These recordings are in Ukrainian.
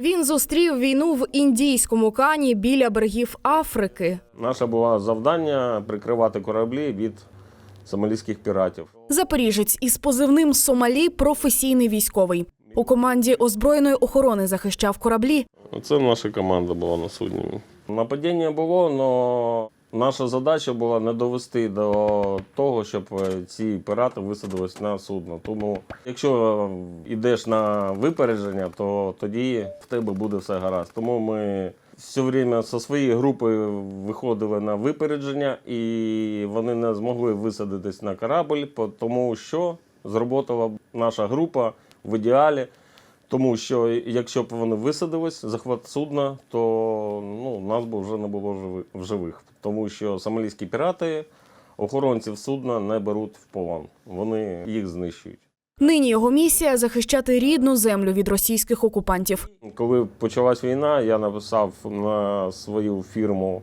Він зустрів війну в індійському кані біля берегів Африки. Наше було завдання прикривати кораблі від сомалійських піратів. Запоріжець із позивним Сомалі професійний військовий. У команді озброєної охорони захищав кораблі. Це наша команда була на судні. Нападіння було, але наша задача була не довести до того, щоб е, ці пірати висадились на судно. Тому, якщо йдеш на випередження, то тоді в тебе буде все гаразд. Тому ми все время зі своєї групи виходили на випередження, і вони не змогли висадитись на корабль, тому що зроботала наша група в ідеалі. Тому що якщо б вони висадились, захват судна, то ну, нас би вже не було в живих. Тому що сомалійські пірати охоронців судна не беруть в полон. Вони їх знищують. Нині його місія захищати рідну землю від російських окупантів. Коли почалась війна, я написав на свою фірму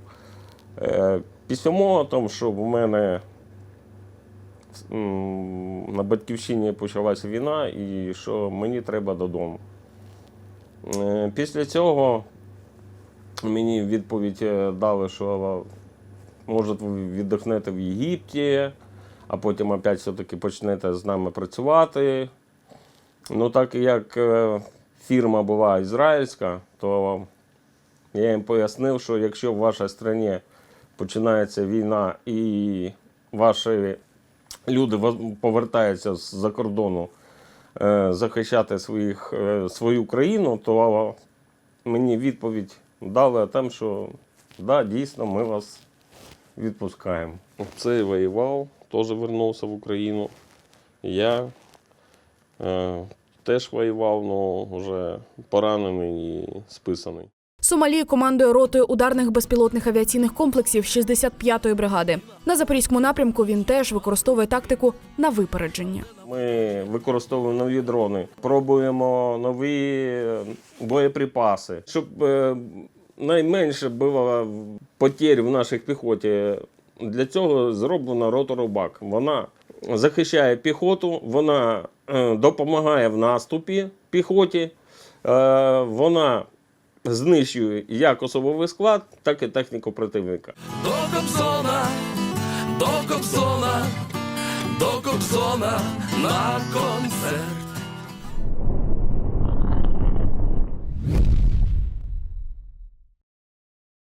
е, письмо, тому, що в мене на батьківщині почалася війна і що мені треба додому. Е, Після цього мені відповідь е, дали, що може ви віддохнете в Єгипті, а потім опять все-таки почнете з нами працювати. Ну, так як е, фірма була ізраїльська, то я їм пояснив, що якщо в вашій країні починається війна і ваші люди повертаються з-за кордону е, захищати своїх, свою країну, то мені відповідь дали тим, що да, дійсно ми вас відпускаємо. Цей воював, теж вернувся в Україну. Я е, теж воював, але вже поранений і списаний. Сомалі командує ротою ударних безпілотних авіаційних комплексів 65-ї бригади. На запорізькому напрямку він теж використовує тактику на випередження. Ми використовуємо нові дрони, пробуємо нові е, боєприпаси, щоб е, найменше було потерь в нашій піхоті. Для цього зроблена роторобак. Вона захищає піхоту, вона е, допомагає в наступі піхоті, вона знищує як особовий склад, так і техніку противника. До Кобзона, до Кобзона, до Кобзона на концерт.